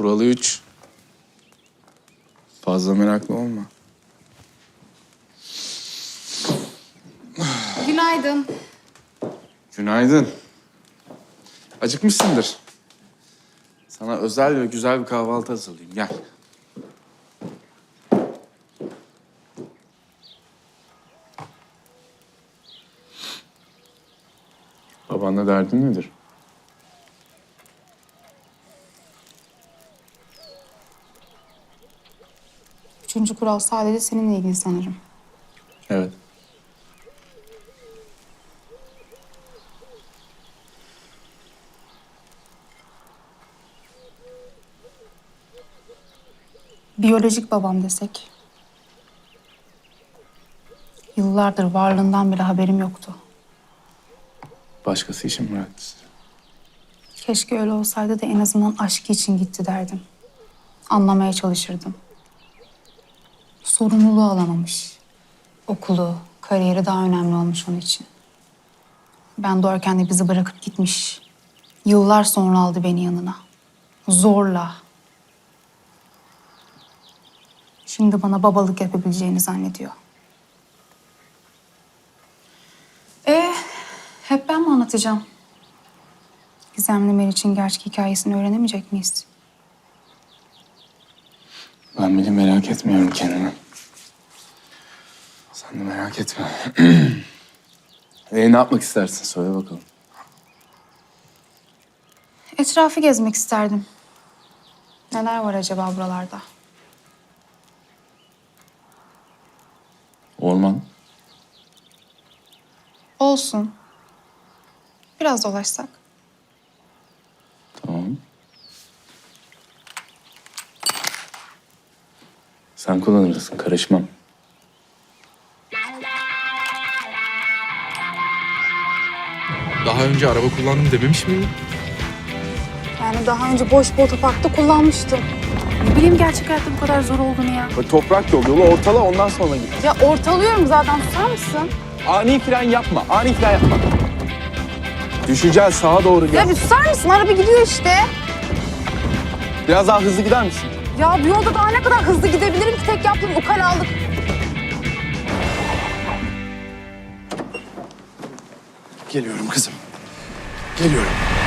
Kuralı üç. Fazla meraklı olma. Günaydın. Günaydın. Acıkmışsındır. Sana özel ve güzel bir kahvaltı hazırlayayım. Gel. Babanla derdin nedir? Üçüncü kural sadece seninle ilgili sanırım. Evet. Biyolojik babam desek. Yıllardır varlığından bile haberim yoktu. Başkası için bıraktı sizi. Keşke öyle olsaydı da en azından aşkı için gitti derdim. Anlamaya çalışırdım. Sorumluluğu alamamış. Okulu, kariyeri daha önemli olmuş onun için. Ben doğarken de bizi bırakıp gitmiş. Yıllar sonra aldı beni yanına. Zorla. Şimdi bana babalık yapabileceğini zannediyor. E hep ben mi anlatacağım? Gizemli Meriç'in gerçek hikayesini öğrenemeyecek miyiz? Ben bile merak etmiyorum kendimi. Sen de merak etme. e, ne yapmak istersin? Söyle bakalım. Etrafı gezmek isterdim. Neler var acaba buralarda? Orman. Olsun. Biraz dolaşsak. Tamam. Sen kullanırsın. Karışmam. Daha önce araba kullandım dememiş miydin? Yani daha önce boş bir otoparkta kullanmıştım. Ne bileyim gerçek hayatta bu kadar zor olduğunu ya. Toprak yol yolu ortala ondan sonra git. Ya ortalıyorum zaten susar mısın? Ani fren yapma. Ani fren yapma. Düşeceğiz sağa doğru gel. Ya bir susar mısın? Araba gidiyor işte. Biraz daha hızlı gider misin? Ya bu yolda daha ne kadar hızlı gidebilirim ki tek yaptığım ukal aldık. Geliyorum kızım. Geliyorum.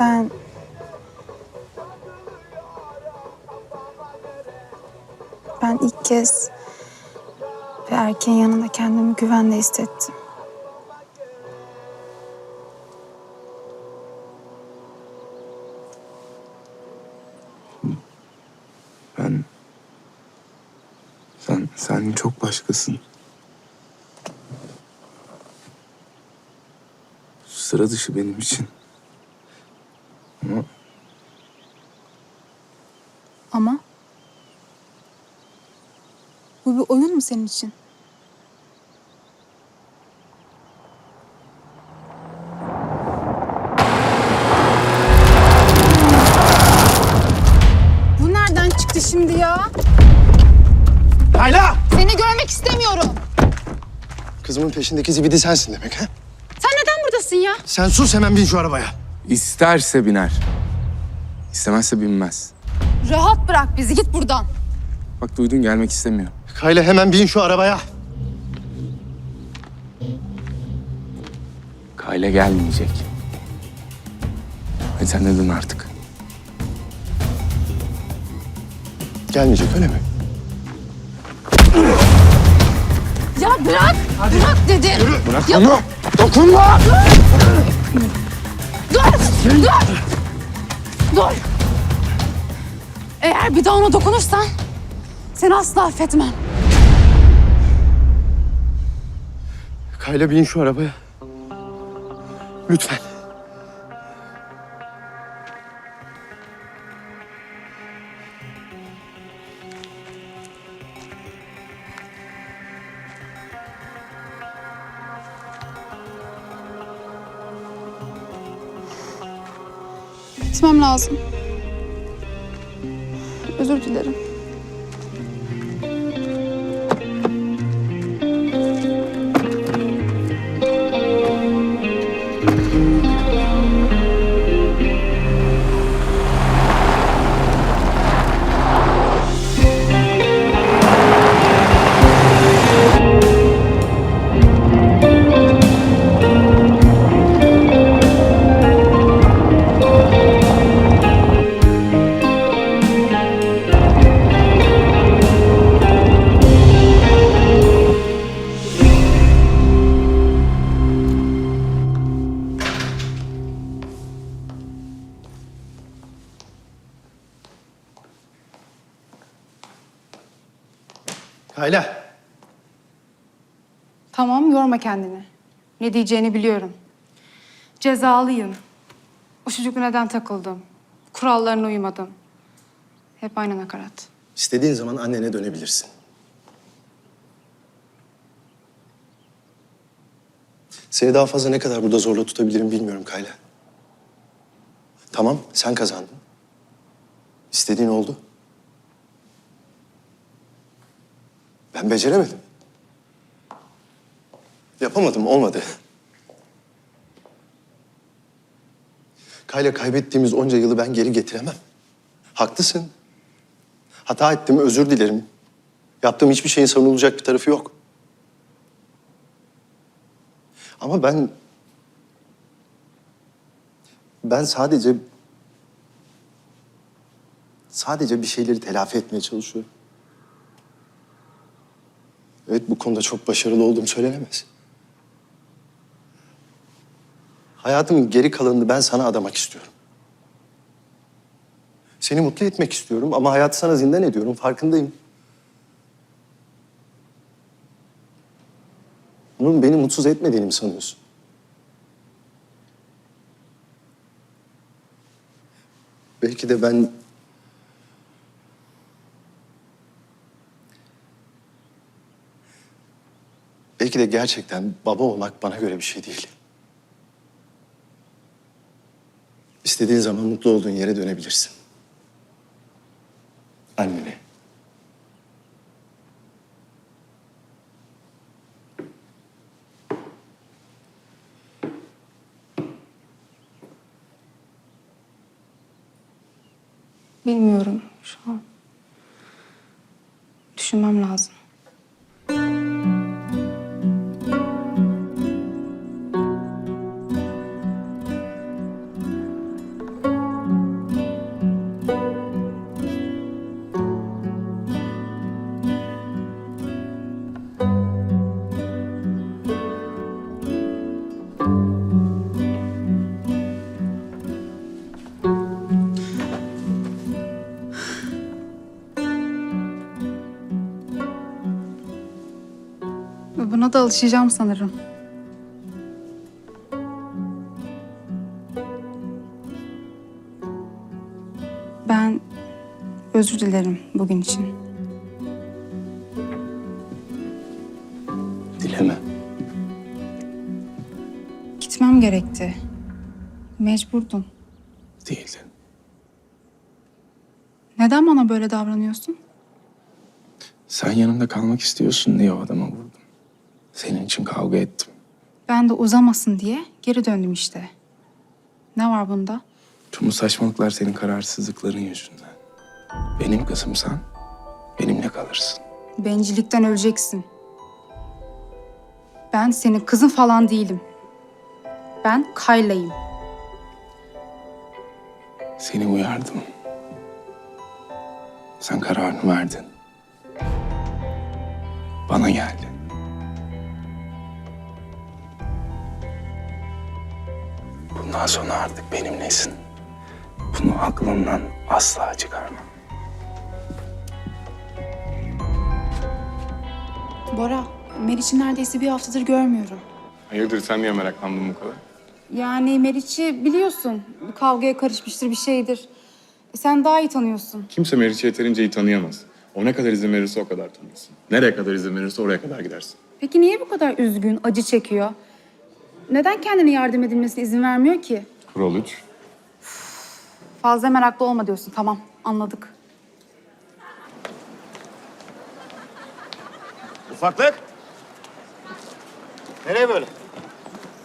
Ben... Ben ilk kez bir erkeğin yanında kendimi güvende hissettim. Ben... Sen, sen çok başkasın. Sıra dışı benim için. Ama Ama... Bu bir oyun mu senin için? Bu nereden çıktı şimdi ya? Kayla! Seni görmek istemiyorum. Kızımın peşindeki zibidi sensin demek ha? Sen neden buradasın ya? Sen sus hemen bin şu arabaya. İsterse biner. İstemezse binmez. Rahat bırak bizi git buradan. Bak duydun gelmek istemiyor. Kayla hemen bin şu arabaya. Kayla gelmeyecek. De dön artık. Gelmeyecek öyle mi? Ya bırak. Bırak dedim. Bırak Ya- onu. Dokunma. Dur. Dur. Dur. Eğer bir daha ona dokunursan seni asla affetmem. Kayla bin şu arabaya. Lütfen. Gitmem lazım. Özür dilerim. Yorma kendini. Ne diyeceğini biliyorum. Cezalıyım. O çocuk neden takıldım? Kurallarına uymadım. Hep aynı nakarat. İstediğin zaman annene dönebilirsin. Seni daha fazla ne kadar burada zorla tutabilirim bilmiyorum Kayla. Tamam, sen kazandın. İstediğin oldu. Ben beceremedim. Yapamadım, olmadı. Kayla kaybettiğimiz onca yılı ben geri getiremem. Haklısın. Hata ettim, özür dilerim. Yaptığım hiçbir şeyin savunulacak bir tarafı yok. Ama ben... Ben sadece... Sadece bir şeyleri telafi etmeye çalışıyorum. Evet, bu konuda çok başarılı olduğum söylenemez. Hayatımın geri kalanını ben sana adamak istiyorum. Seni mutlu etmek istiyorum ama hayatı sana zindan ediyorum. Farkındayım. Bunun beni mutsuz etmediğini mi sanıyorsun? Belki de ben... Belki de gerçekten baba olmak bana göre bir şey değil. İstediğin zaman mutlu olduğun yere dönebilirsin. Annene. Bilmiyorum şu an. Düşünmem lazım. Buna da alışacağım sanırım. Ben özür dilerim bugün için. Dileme. Gitmem gerekti. Mecburdum. Değildin. Neden bana böyle davranıyorsun? Sen yanımda kalmak istiyorsun diye o adama vurdum. Senin için kavga ettim. Ben de uzamasın diye geri döndüm işte. Ne var bunda? Tüm bu saçmalıklar senin kararsızlıkların yüzünden. Benim kızımsan benimle kalırsın. Bencillikten öleceksin. Ben senin kızın falan değilim. Ben Kayla'yım. Seni uyardım. Sen kararını verdin. Bana geldi. Bundan sonra artık benimlesin. Bunu aklından asla çıkarma. Bora, Meriç'i neredeyse bir haftadır görmüyorum. Hayırdır sen niye meraklandın bu kadar? Yani Meriç'i biliyorsun. Kavgaya karışmıştır bir şeydir. E, sen daha iyi tanıyorsun. Kimse Meriç'i yeterince iyi tanıyamaz. O ne kadar izin verirse o kadar tanırsın. Nereye kadar izin verirse oraya kadar gidersin. Peki niye bu kadar üzgün, acı çekiyor? Neden kendine yardım edilmesine izin vermiyor ki? Kural 3. Fazla meraklı olma diyorsun. Tamam, anladık. Ufaklık. Nereye böyle?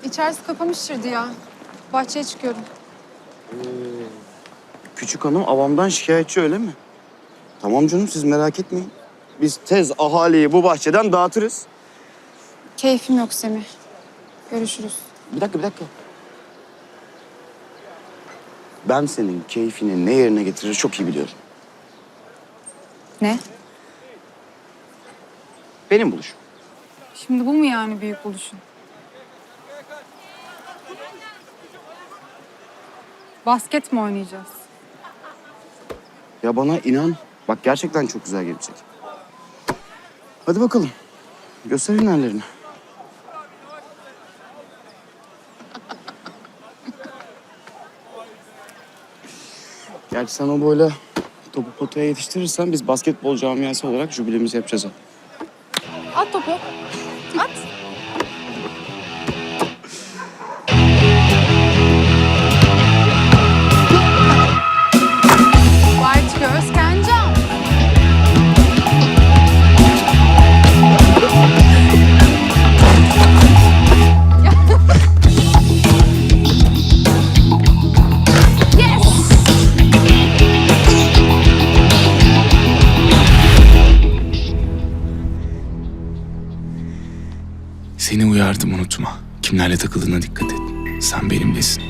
İçerisi kapamıştır ya. Bahçeye çıkıyorum. Küçük hanım avamdan şikayetçi öyle mi? Tamam canım siz merak etmeyin. Biz tez ahaliyi bu bahçeden dağıtırız. Keyfim yok Semih. Görüşürüz. Bir dakika bir dakika. Ben senin keyfini ne yerine getirir çok iyi biliyorum. Ne? Benim buluşum. Şimdi bu mu yani büyük buluşun? Basket mi oynayacağız? Ya bana inan bak gerçekten çok güzel gelecek. Hadi bakalım. Göster hünerlerini. Gerçi sen o boyla topu potaya yetiştirirsen biz basketbol camiası olarak jübilemizi yapacağız. At topu. Seni uyardım unutma. Kimlerle takıldığına dikkat et. Sen benimlesin.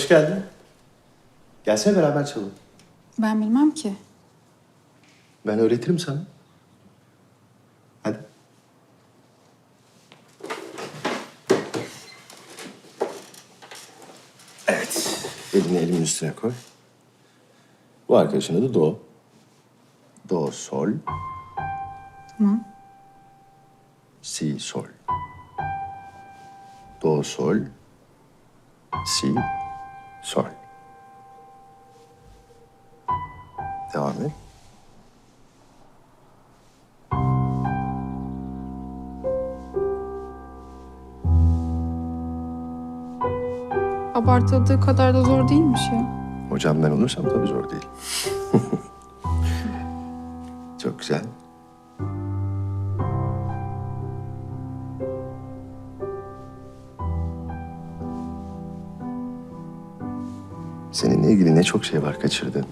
Hoş geldin. Gelsene beraber çalalım. Ben bilmem ki. Ben öğretirim sana. Hadi. Evet. Elini elimin üstüne koy. Bu arkadaşın adı Do. Do, sol. Tamam. Si, sol. Do, sol. Si, sol. Devam et. Abartıldığı kadar da zor değilmiş ya. Hocam ben olursam tabii zor değil. Çok güzel. Seninle ilgili ne çok şey var kaçırdın.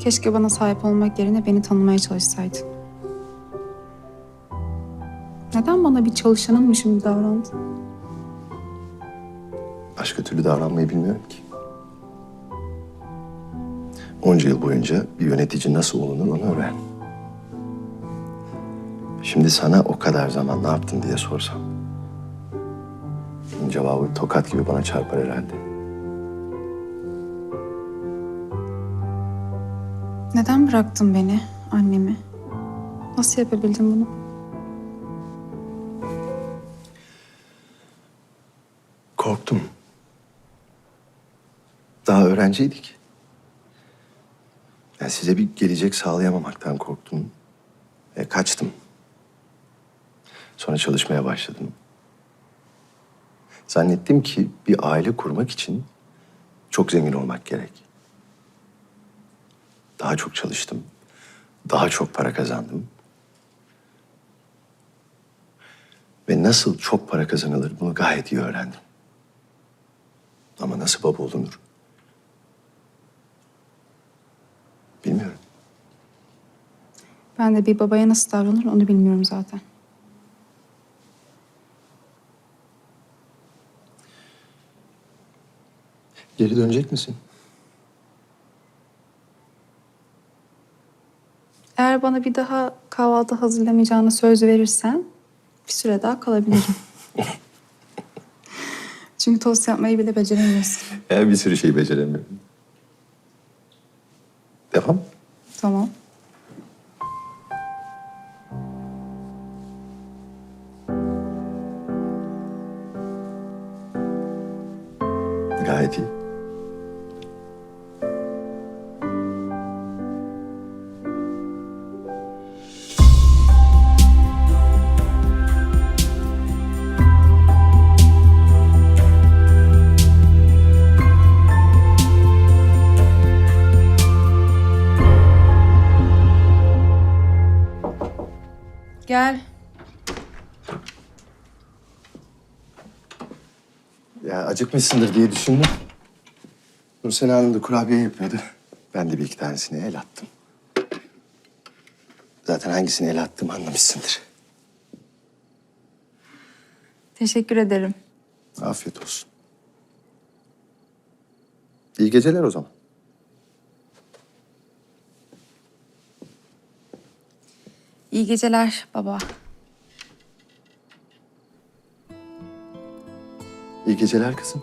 Keşke bana sahip olmak yerine beni tanımaya çalışsaydın. Neden bana bir çalışanınmışım gibi davrandın? Başka türlü davranmayı bilmiyorum ki. Onca yıl boyunca bir yönetici nasıl olunur onu öğren. Şimdi sana o kadar zaman ne yaptın diye sorsam. Cevabı tokat gibi bana çarpar herhalde. Neden bıraktın beni, annemi? Nasıl yapabildin bunu? Korktum. Daha öğrenciydik. Yani size bir gelecek sağlayamamaktan korktum. E, kaçtım. Sonra çalışmaya başladım. Zannettim ki bir aile kurmak için çok zengin olmak gerek. Daha çok çalıştım. Daha çok para kazandım. Ve nasıl çok para kazanılır bunu gayet iyi öğrendim. Ama nasıl baba olunur? Bilmiyorum. Ben de bir babaya nasıl davranır onu bilmiyorum zaten. Geri dönecek misin? Eğer bana bir daha kahvaltı hazırlamayacağına söz verirsen bir süre daha kalabilirim. Çünkü tost yapmayı bile beceremiyorsun. Ben bir sürü şey beceremiyorum. Devam. Tamam. Gayet iyi. Acıkmışsındır diye düşündüm. Nursel Hanım da kurabiye yapıyordu. Ben de bir iki tanesini el attım. Zaten hangisini el attığımı anlamışsındır. Teşekkür ederim. Afiyet olsun. İyi geceler o zaman. İyi geceler baba. İyi geceler kızım.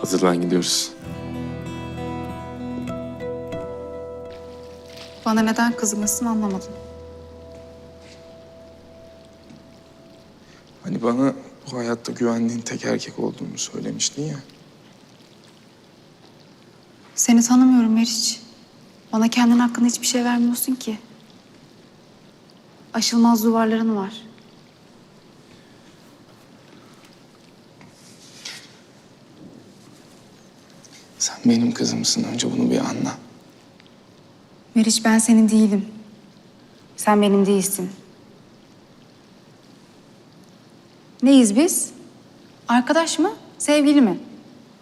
Hazırlan gidiyoruz. Bana neden kızgınsın anlamadım. Hani bana bu hayatta güvendiğin tek erkek olduğumu söylemiştin ya. Seni tanımıyorum Meriç. Bana kendin hakkında hiçbir şey vermiyorsun ki. Aşılmaz duvarların var. Sen benim kızımsın. Önce bunu bir anla. Meriç ben senin değilim. Sen benim değilsin. Neyiz biz? Arkadaş mı? Sevgili mi?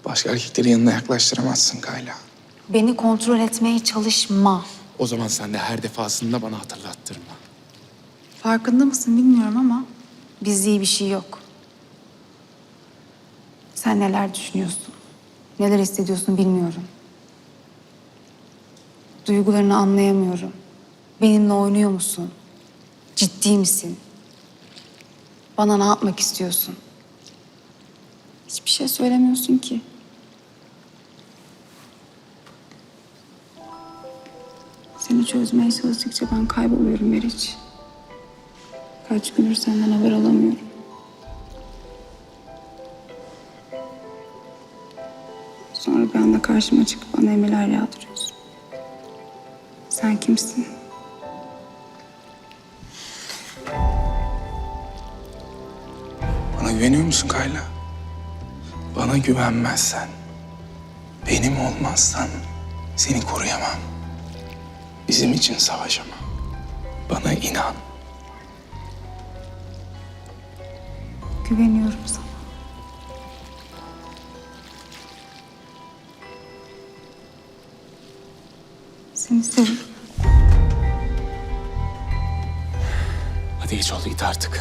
Başka erkekleri yanına yaklaştıramazsın Kayla. Beni kontrol etmeye çalışma. O zaman sen de her defasında bana hatırlattırma. Farkında mısın bilmiyorum ama bizde iyi bir şey yok. Sen neler düşünüyorsun? Neler hissediyorsun bilmiyorum. Duygularını anlayamıyorum. Benimle oynuyor musun? Ciddi misin? Bana ne yapmak istiyorsun? Hiçbir şey söylemiyorsun ki. Seni çözmeye çalıştıkça ben kayboluyorum Meriç. Kaç gündür senden haber alamıyorum. Sonra bir anda karşıma çıkıp bana emirler yağdırıyorsun. Sen kimsin? güveniyor musun Kayla? Bana güvenmezsen, benim olmazsan seni koruyamam. Bizim için savaşamam. Bana inan. Güveniyorum sana. Seni seviyorum. Hadi geç oldu git artık.